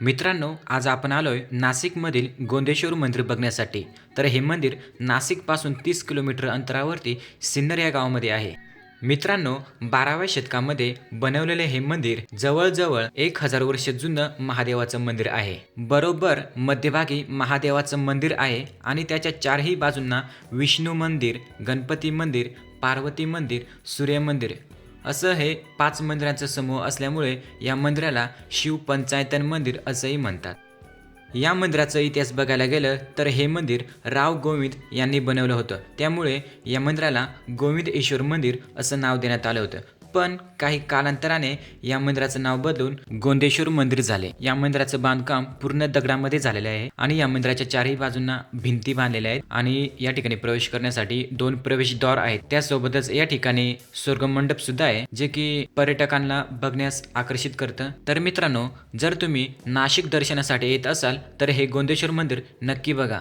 मित्रांनो आज आपण आलोय नाशिकमधील गोंदेश्वर मंदिर बघण्यासाठी. तर हे मंदिर नाशिकपासून तीस किलोमीटर अंतरावरती सिन्नर या गावामध्ये आहे. मित्रांनो बाराव्या शतकामध्ये बनवलेले हे मंदिर जवळजवळ एक हजार वर्ष जुनं महादेवाचं मंदिर आहे. बरोबर मध्यभागी महादेवाचं मंदिर आहे आणि त्याच्या चारही बाजूंना विष्णू मंदिर गणपती मंदिर पार्वती मंदिर सूर्य मंदिर असं हे पाच मंदिरांचा समूह असल्यामुळे या मंदिराला शिव पंचायतन मंदिर असंही म्हणतात. या मंदिराचा इतिहास बघायला गेलं तर हे मंदिर राव गोविंद यांनी बनवलं होतं. त्यामुळे या मंदिराला गोविंद ईश्वर मंदिर असं नाव देण्यात आलं होतं. पण काही कालांतराने या मंदिराचं नाव बदलून गोंदेश्वर मंदिर झाले. या मंदिराचं बांधकाम पूर्ण दगडामध्ये झालेलं आहे आणि या मंदिराच्या चारही बाजूंना भिंती बांधलेल्या आहेत आणि या ठिकाणी प्रवेश करण्यासाठी दोन प्रवेशद्वार आहेत. त्यासोबतच या ठिकाणी स्वर्ग मंडप सुद्धा आहे जे की पर्यटकांना बघण्यास आकर्षित करतं. तर मित्रांनो जर तुम्ही नाशिक दर्शनासाठी येत असाल तर हे गोंदेश्वर मंदिर नक्की बघा.